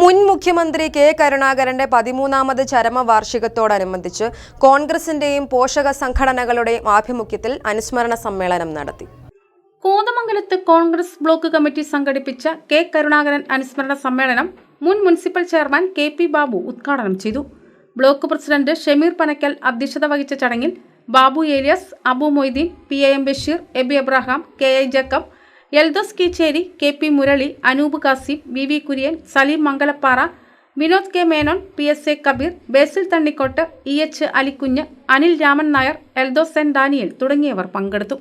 മുൻ മുഖ്യമന്ത്രി കെ കരുണാകരന്റെ പതിമൂന്നാമത് ചരമവാർഷികത്തോടനുബന്ധിച്ച് കോൺഗ്രസിന്റെയും പോഷക സംഘടനകളുടെയും ആഭിമുഖ്യത്തിൽ അനുസ്മരണ സമ്മേളനം നടത്തി. കോതമംഗലത്ത് കോൺഗ്രസ് ബ്ലോക്ക് കമ്മിറ്റി സംഘടിപ്പിച്ച കെ കരുണാകരൻ അനുസ്മരണ സമ്മേളനം മുൻ municipal chairman K P Babu ഉദ്ഘാടനം ചെയ്തു. ബ്ലോക്ക് പ്രസിഡന്റ് ഷമീർ പനക്കൽ അധ്യക്ഷത വഹിച്ച ചടങ്ങിൽ Babu Elias Abu Moideen P A M Basheer Abi Abraham K I Jacob Eldhose Keecheri K P Murali Anoop Kasim V V Kurian Saleem Mangalappara Vinod K Menon P S A Kabeer Basil Thannikkot E H Alikunju Anil Raman Nair Eldhose Sen Daniel തുടങ്ങിയവർ പങ്കെടുത്തു.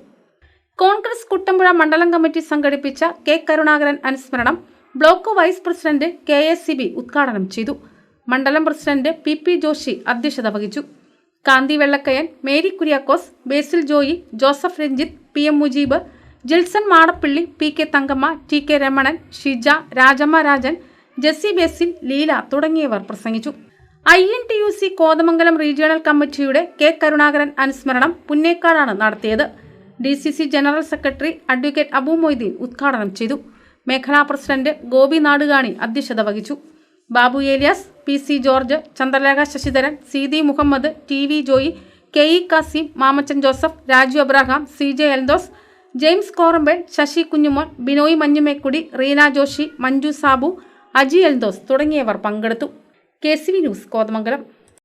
കോൺഗ്രസ് കുട്ടമ്പുഴ മണ്ഡലം committee സംഘടിപ്പിച്ച K Karunakaran അനുസ്മരണം block vice president K S C B ഉദ്ഘാടനം ചെയ്തു. മണ്ഡലം president P P Joshi അധ്യക്ഷത വഹിച്ചു. Kanthi Vellakkayan Mary Kuriakose Basil Joy Joseph Ranjith P M Mujeeb Jilson Madappilly P K Thankamma T K Ramanan Shija Rajamma Rajan Jessy Bessil Leela തുടങ്ങിയവർ പ്രസംഗിച്ചു. I N T U C Kothamangalam regional കമ്മിറ്റിയുടെ K Karunakaran അനുസ്മരണം പുന്നേക്കാടാണ് നടത്തിയത്. D C C general secretary advocate Abu Moideen ഉദ്ഘാടനം ചെയ്തു. മേഖലാ president Gopi Nadukani അധ്യക്ഷത വഹിച്ചു. Babu Elias P C George Chandralekha Sasidharan C D Muhammad T V Joy K E Kasim Mamachan Joseph Raju Abraham C J Eldhose James Korampan Sasi Kunjumon Binoy Manjumekkudy Reena Joshi Manju Sabu Aji Eldhose തുടങ്ങിയവർ പങ്കെടുത്തു. K C V news Kothamangalam.